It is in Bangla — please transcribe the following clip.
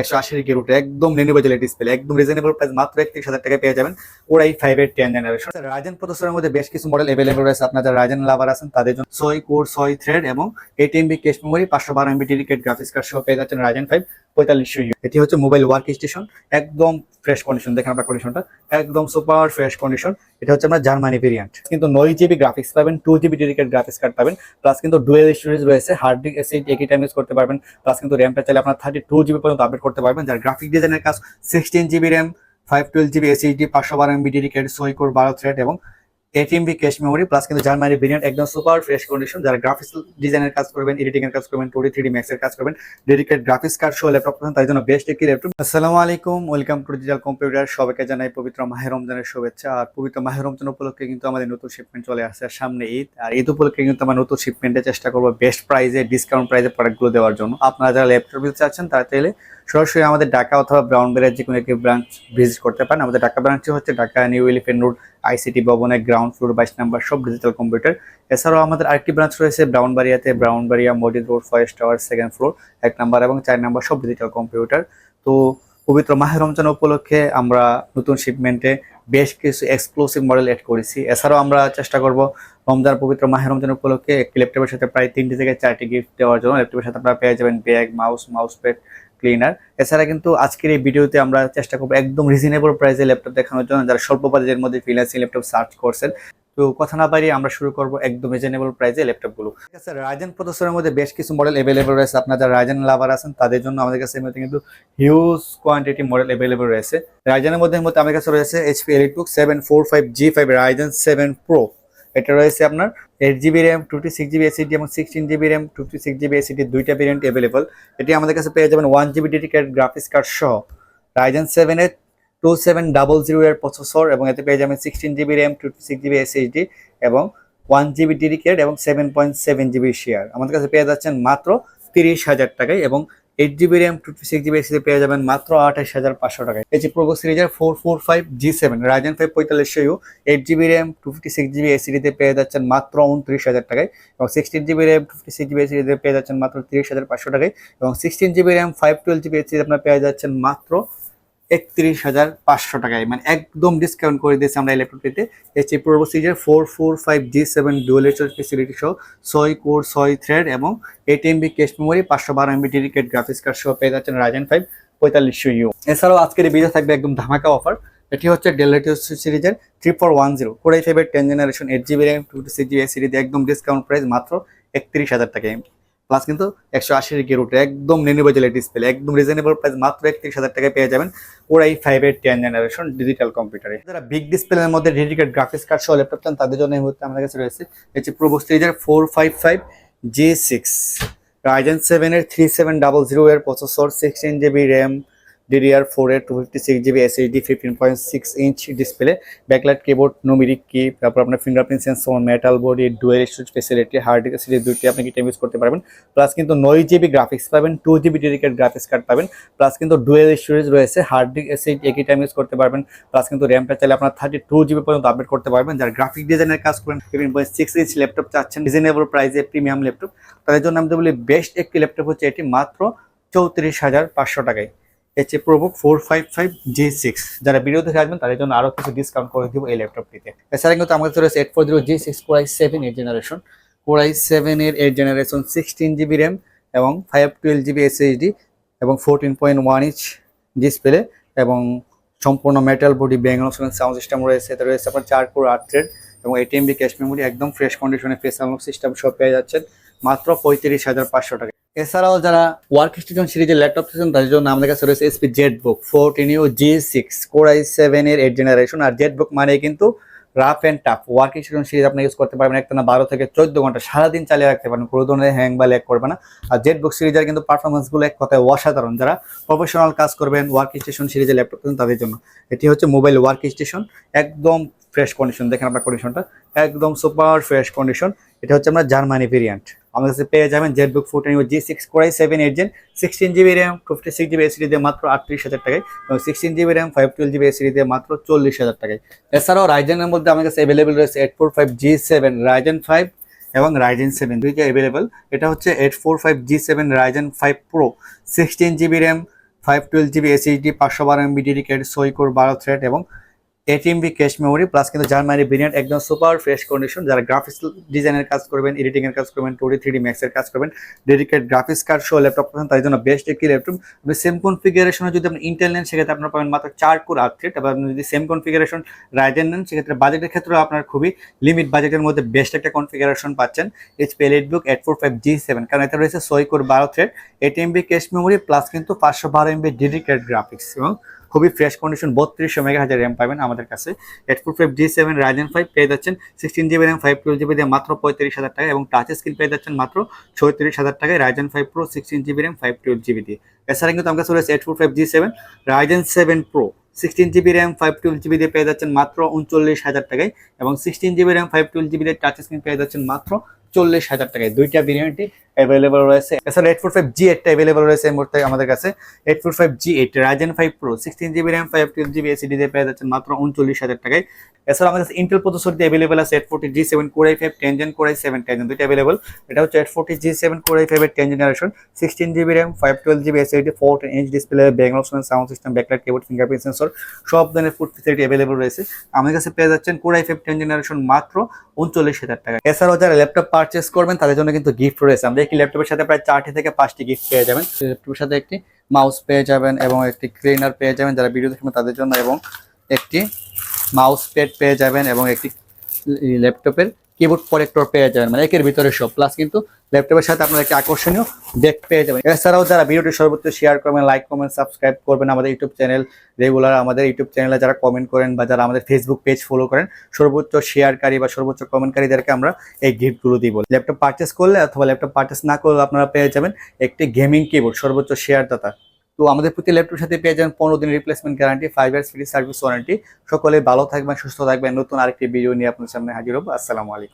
একশো আশি গিরুটে একদম বাজেট ডিসপ্লে একদম রিজনেবল প্রাইস মাত্র একত্রিশ হাজার টাকায় পেয়ে যাবেন ওরাই ফাইভ এর টেন জেনারেশন রাজেন প্রসেসরের মধ্যে বেশ কিছু মডেল অ্যাভেলেবল রয়েছে, আপনার রাজেন লাভার আছেন, তাদের জন্য ছয় কোর ছয় থ্রেড এবং এইট এমবি ক্যাশ মেমোরি পাঁচশো বারো এমবি ডেডিকেট গ্রাফিক্স কার্ড সহ পেয়ে যাচ্ছেন রাজেন ফাইভ পঁয়তাল্লিশশো ইউ এটি হচ্ছে মোবাইল ওয়ার্ক স্টেশন একদম ফ্রেশ কন্ডিশন দেখেন আপনার কন্ডিশনটা একদম সুপার ফ্রেশ কন্ডিশন এটা হচ্ছে আপনার জার্মানি ভেরিয়েন্ট কিন্তু নয় জিবি গ্রাফিক্স পাবেন two GB dedicate graphics card পাবেন প্লাস কিন্তু ডুয়েল স্টোরেজ রয়েছে হার্ড ডিস্ক এসএইট একই টাইম ইউজ করতে পারবেন প্লাস কিন্তু র্যামটা চাইলে আপনার থার্টি টু জিবি পর্যন্ত আপডেট করতে পারবেন, যার গ্রাফিক ডিজাইনের কাজ sixteen GB RAM five twelve GB SHD পাঁচশো বারো এমবি ডেডিকেট সৈকোর বারো থ্রেড এবং eight MB cache memory plus কিন্তু জার্মানি ভেরিয়েন্ট একদম সুপার ফ্রেশ কন্ডিশন যারা গ্রাফিক্স ডিজাইনের কাজ করবেন এডিটিং এর কাজ করবেন টু ডি থ্রি ম্যাক্সের কাজ করবেন ডেডিকেট গ্রাফিক্স কার্ড সহ ল্যাপটপ পাচ্ছেন তাই জন্য বেস্ট একটি ল্যাপটপ আসসালামু আলাইকুম ওয়েলকাম টু ডিজিটাল কম্পিউটার সবাইকে জানাই পবিত্র মাহের রমজানের শুভেচ্ছা, আর পবিত্র মাহের রমজান উপলক্ষে কিন্তু আমাদের নতুন শিপমেন্ট চলে আসছে সামনে ঈদ, আর ঈদ উপলক্ষে কিন্তু আমরা নতুন শিপমেন্টে চেষ্টা করব বেস্ট প্রাইজে ডিসকাউন্ট প্রাইজে প্রোডাক্টগুলো দেওয়ার জন্য। আপনারা যারা ল্যাপটপ চাচ্ছেন, তারা সরাসরি আমাদের ঢাকা অথবা ব্রাউন বেড়ের যে কোনো একটি ব্রাঞ্চ ভিজিট করতে পারেন। আমাদের ঢাকা ব্রাঞ্চে হচ্ছে Dhaka new elephant road ICT ভবনের গ্রাউন্ড ফ্লোর বাইশ নাম্বার সব ডিজিটাল কম্পিউটার এছাড়াও আমাদের আরেকটি ব্রাঞ্চ রয়েছে ব্রাউনবাড়িয়াতে, Brahmanbaria model road forest tower second floor এক নাম্বার এবং চার নাম্বার সব ডিজিটাল কম্পিউটার তো পবিত্র মাহের রমজান উপলক্ষে আমরা নতুন শিপমেন্টে বেশ কিছু এক্সক্লুসিভ মডেল এড করেছি। এছাড়াও আমরা চেষ্টা করব রমজান পবিত্র মাহের রমজান উপলক্ষে একটি ল্যাপটপের সাথে প্রায় তিনটি থেকে চারটি গিফট দেওয়ার জন্য। ল্যাপটপের সাথে আপনারা পেয়ে যাবেন bag mouse mouse pad cleaner এছাড়া কিন্তু আজকের এই ভিডিওতে আমরা চেষ্টা করব একদম রিজনেবল প্রাইসে ল্যাপটপ দেখানোর জন্য, যারা স্বল্প বাজেটের মধ্যে ফ্রিল্যান্সিং ল্যাপটপ সার্চ করছেন। তো কথা না বাড়িয়ে আমরা শুরু করব একদম রিজনেবল প্রাইসে ল্যাপটপগুলো ঠিক আছে রাজেন প্রদর্শনের মধ্যে বেশ কিছু মডেল অ্যাভেলেবল রয়েছে। আপনার যারা রাজেন লাভার আছেন, তাদের জন্য আমাদের কাছে মুহূর্তে কিন্তু হিউজ কোয়ান্টিটি মডেল অ্যাভেলেবল রয়েছে। রাইজেনের মধ্যে মধ্যে আমাদের কাছে রয়েছে HP EliteBook seven four five G five Ryzen seven pro এটা রয়েছে আপনার এইট জিবি র্যাম টুটি সিক্স জিবি এসিডি এবং সিক্সটিন জিবি র্যাম টুটি সিক্স জিবি এসিডি দুইটা ভেরিয়েন্ট অ্যাভেলেবল এটি আমাদের কাছে পেয়ে যাবেন one GB dedicate graphics card সহ। রাইজেন সেভেনের টু সেভেন ডাবল জিরো এর প্রসেসর এবং এতে পেয়ে যাবেন sixteen GB RAM two six GB SHD এবং ওয়ান জিবি ডেডিকেট এবং seven point seven GB share আমাদের কাছে পেয়ে যাচ্ছেন মাত্র তিরিশ হাজার টাকায় এবং eight GB RAM two six GB এসিতে পেয়ে যাবেন মাত্র আঠাশ হাজার পাঁচশো টাকায়। এই যে প্রোভো সিরিজের four four five G seven Ryzen five পঁয়তাল্লিশ U eight GB RAM two fifty six GB এসিডিতে পেয়ে যাচ্ছেন মাত্র উনত্রিশ হাজার টাকায় এবং sixteen GB RAM two fifty six GB এসিডিতে পেয়ে যাচ্ছেন মাত্র তিরিশ হাজার পাঁচশো টাকায় এবং sixteen GB RAM five twelve GB SSD আপনার পেয়ে যাচ্ছেন মাত্র একত্রিশ হাজার পাঁচশো টাকায়। মানে একদম ডিসকাউন্ট করে দিয়েছি আমরা এই ল্যাপটপটিতে প্রোভো সিরিজের four four five G seven dual storage facility সহ ছয় কোর ছয় থ্রেড এবং এইট এমবি ক্যাশ মেমোরি পাঁচশো বারো এমবি ডেডিকেট গ্রাফিক্স কার্ড সহ পেয়ে যাচ্ছেন রাজেন ফাইভ পঁয়তাল্লিশশো ইউ এছাড়াও আজকের এই ভিডিও থাকবে একদম ধামাকা অফার এটি হচ্ছে ডেল সিরিজের three four one zero core i ফাইভের ten generation eight GB RAM two two six GB সিরিজে একদম ডিসকাউন্ট প্রাইস মাত্র একত্রিশ হাজার টাকায়। প্লাস কিন্তু একশো আশির রুটে একদম বাজেট ডিসপ্লে একদম রিজনেবল প্রাইস মাত্র একত্রিশ হাজার টাকায় পেয়ে যাবেন ওরাই ফাইভের টেন জেনারেশন ডিজিটাল কম্পিউটারে যারা বিগ ডিসপ্লের মধ্যে ডেডিকেট গ্রাফিক্স কার্ড সহ ল্যাপটপ চান, তাদের জন্য এই মুহূর্তে আমাদের কাছে রয়েছে হচ্ছে প্রোবো সিরিজের four five five G six Ryzen সেভেনের থ্রি সেভেন ডাবল জিরো এর processor sixteen GB RAM DDR four এর two fifty six GB SHD fifteen point six inch display backlight keyboard numeric key তারপর আপনার fingerprint sensor metal body dual storage facility hard disk series দুইটি আপনি কি ইউজ করতে পারবেন। প্লাস কিন্তু নয় জিবি গ্রাফিক্স পাবেন two GB dedicate graphics card পাবেন প্লাস কিন্তু ডুয়েল স্টোরেজ রয়েছে হার্ড ডিস্ক এসএইচ একই টাইম ইউজ করতে পারবেন প্লাস কিন্তু র্যামটা চাইলে আপনার থার্টি টু জিবি পর্যন্ত আপডেট করতে পারবেন, যার গ্রাফিক ডিজাইনের কাজ করেন fifteen point six inch laptop চাচ্ছেন রিজনেবল প্রাইসে প্রিমিয়াম ল্যাপটপ তাদের জন্য আমি বলি বেস্ট একটি ল্যাপটপ হচ্ছে এটি মাত্র চৌত্রিশ হাজার পাঁচশো টাকায়। H ProBook four five five G six যারা ভিডিও দেখে আসবেন তাদের জন্য আরও কিছু ডিসকাউন্ট করে দিব এই ল্যাপটপটিতে এছাড়া কিন্তু আমাদের রয়েছে eight four zero G six core i seven eight generation core i seven এর জেনারেশন সিক্সটিন জিবি র্যাম এবং ফাইভ টুয়েলভ জিবি এসএইচডি এবং fourteen point one inch display এবং সম্পূর্ণ মেটাল বডি ব্যাঙ্গল সাউন্ড সিস্টেম রয়েছে। এতে রয়েছে আপনার চার কোর আট থ্রেড এবং এটিএমবি ক্যাশ মেমোরি একদম ফ্রেশ কন্ডিশনে ফেস আনলক সিস্টেম সব পেয়ে যাচ্ছেন। মাত্র পঁয়ত্রিশ হাজার পাঁচশো টাকা। এছাড়াও যারা ওয়ার্ক স্টেশন সিরিজের ল্যাপটপ চাচ্ছেন তাদের জন্য আমাদের কাছে রয়েছে SP ZBook fourteen U G six core i seven এর এইট জেনারেশন আর জেড বুক মানে কিন্তু rough and tough work station series আপনি ইউজ করতে পারবেন একটা না বারো থেকে চোদ্দ ঘণ্টা, সারাদিন চালিয়ে রাখতে পারেন কোনো ধরনের হ্যাং বা ল্যাক করবে না। আর জেড বুক সিরিজের কিন্তু পারফরমেন্সগুলো এক কথায় অসাধারণ। যারা প্রফেশনাল কাজ করবেন ওয়ার্ক স্টেশন সিরিজের ল্যাপটপ তাদের জন্য। এটি হচ্ছে মোবাইল ওয়ার্ক স্টেশন একদম ফ্রেশ কন্ডিশন দেখেন আপনার কন্ডিশনটা একদম সুপার ফ্রেশ কন্ডিশন এটা হচ্ছে আমরা জার্মানি ভেরিয়েন্ট আমাদের কাছে পেয়ে যাবেন ZBook fourteen G six core i seven eight gen sixteen GB RAM fifty six GB SSD দিয়ে মাত্র আটত্রিশ হাজার টাকায় এবং sixteen GB RAM five twelve GB SSD দিয়ে মাত্র চল্লিশ হাজার টাকায়। এছাড়াও রাইজেনের মধ্যে আমার কাছে অ্যাভেলেবেল রয়েছে eight four five G seven Ryzen five এবং রাইজেন সেভেন দুইটা অ্যাভেলেবেল এটা হচ্ছে eight four five G seven Ryzen five pro sixteen GB RAM five twelve GB SHD পাঁচশো বারো এমবি ডেডিকেট সইকোর বারো থ্রেড এবং eight MB cache memory plus কিন্তু জার্মানি ভেরিয়েন্ট একদম সুপার ফ্রেশ কন্ডিশন যারা গ্রাফিক্স ডিজাইনের কাজ করবেন এডিটিং এর কাজ করবেন টু ডি থ্রি ম্যাক্সের কাজ করবেন ডেডিকেট গ্রাফিক্স কার্ড সহ ল্যাপটপ পাচ্ছেন তার জন্য বেস্ট একটি ল্যাপটপ আপনি সেম কনফিগারেশনে যদি আপনি ইন্টেল নেন, সেক্ষেত্রে আপনার পাবেন মাত্র চার কোর থ্রেড আবার আপনি যদি সেম কনফিগারেশন রাইজেন নেন, সেক্ষেত্রে বাজেটের ক্ষেত্রে আপনার খুবই লিমিট বাজেটের মধ্যে বেস্ট একটা কনফিগারেশন পাচ্ছেন। HP EliteBook eight four five G seven কারণ এতে রয়েছে ছয় কোর বারো thread eight MB cache memory plus কিন্তু পাঁচশো বারো এমবি ডেডিকেট গ্রাফিক্স এবং খুবই ফ্রেশ কন্ডিশন বত্রিশশো মেগা হাজার র্যাম পাবেন আমাদের কাছে। Eight four five G seven Ryzen five পেয়ে যাচ্ছেন sixteen GB RAM five twelve GB দিয়ে মাত্র পঁয়ত্রিশ হাজার টাকা এবং টাচ স্ক্রিন পেয়ে যাচ্ছেন মাত্র ছয়ত্রিশ হাজার টাকায় Ryzen five pro sixteen GB RAM five twelve GB দিয়ে। এছাড়া কিন্তু আমার কাছে রয়েছে eight four five G seven Ryzen seven pro sixteen GB RAM five twelve GB দিয়ে পেয়ে যাচ্ছেন মাত্র উনচল্লিশ হাজার টাকায় এবং sixteen GB RAM five twelve GB দিয়ে টাচ স্ক্রিন পেয়ে যাচ্ছেন মাত্র চল্লিশ হাজার টাকায়। দুইটা ভেরিয়েন্টই অ্যাভেলেবল রয়েছে। এছাড়া এইট ফোর ফাইভ জি এইটটা অ্যাভেলেবল রয়েছে মুহূর্তে আমাদের কাছে। Eight four five G eight Ryzen five pro sixteen GB RAM five twelve GB SSD দিয়ে পেয়ে যাচ্ছেন মাত্র উনচল্লিশ হাজার টাকায়। এছাড়া আমাদের কাছে ইন্টেল প্রসেসর দিয়ে অ্যাভেলেবল আছে eight forty G seven core i five ten gen core i seven ten দুইটা অ্যাভেলেবল এটা হচ্ছে eight forty G seven core i ফাইভের ten generation sixteen GB RAM five twelve GB SSD four inch display background sound system backlight keyboard fingerprint sensor সব ধরনের ফুড ফেসিলিটি অ্যাভেলেবল রয়েছে। আমাদের কাছে পেয়ে যাচ্ছেন কোরাই ফাইভ টেন জেনারেশন মাত্র উনচল্লিশ হাজার টাকা। এছাড়াও যারা ল্যাপটপ পারচেস করবেন, তাদের জন্য কিন্তু গিফট রয়েছে। আমরা একটি ল্যাপটপের সাথে প্রায় চারটি থেকে পাঁচটি গিফট পেয়ে যাবেন। ল্যাপটপের সাথে একটি মাউস পেয়ে যাবেন এবং একটি ক্লিনার পেয়ে যাবেন যারা ভিডিও দেখবেন তাদের জন্য এবং একটি মাউস প্যাড পেয়ে যাবেন এবং একটি ল্যাপটপের কিবোর্ড প্রোটেক্টর পেয়ে যাবেন। মানে একের ভিতরে সব। প্লাস কিন্তু ল্যাপটপের সাথে আপনারা একটি আকর্ষণীয় ডেক পেয়ে যাবেন। এছাড়াও যারা ভিডিওটি সর্বোচ্চ শেয়ার করবেন লাইক কমেন্ট সাবস্ক্রাইব করবেন আমাদের ইউটিউব চ্যানেল রেগুলার আমাদের ইউটিউব চ্যানেলে যারা কমেন্ট করেন বা যারা আমাদের ফেসবুক পেজ ফলো করেন, সর্বোচ্চ শেয়ারকারী বা সর্বোচ্চ কমেন্টকারীদেরকে আমরা এই গিফটগুলো দিব। ল্যাপটপ পারচেস করলে অথবা ল্যাপটপ পারচেস না করলে আপনারা পেয়ে যাবেন একটি গেমিং কিবোর্ড সর্বোচ্চ শেয়ার দাতা তো আমাদের প্রতি ল্যাপটপের সাথে পেয়ে যান পনেরো দিন replacement guarantee five years free service warranty সকলে ভালো থাকবেন, সুস্থ থাকবেন। নতুন আরেকটি ভিডিও নিয়ে আপনার সামনে হাজির হব। আসসালামু আলাইকুম।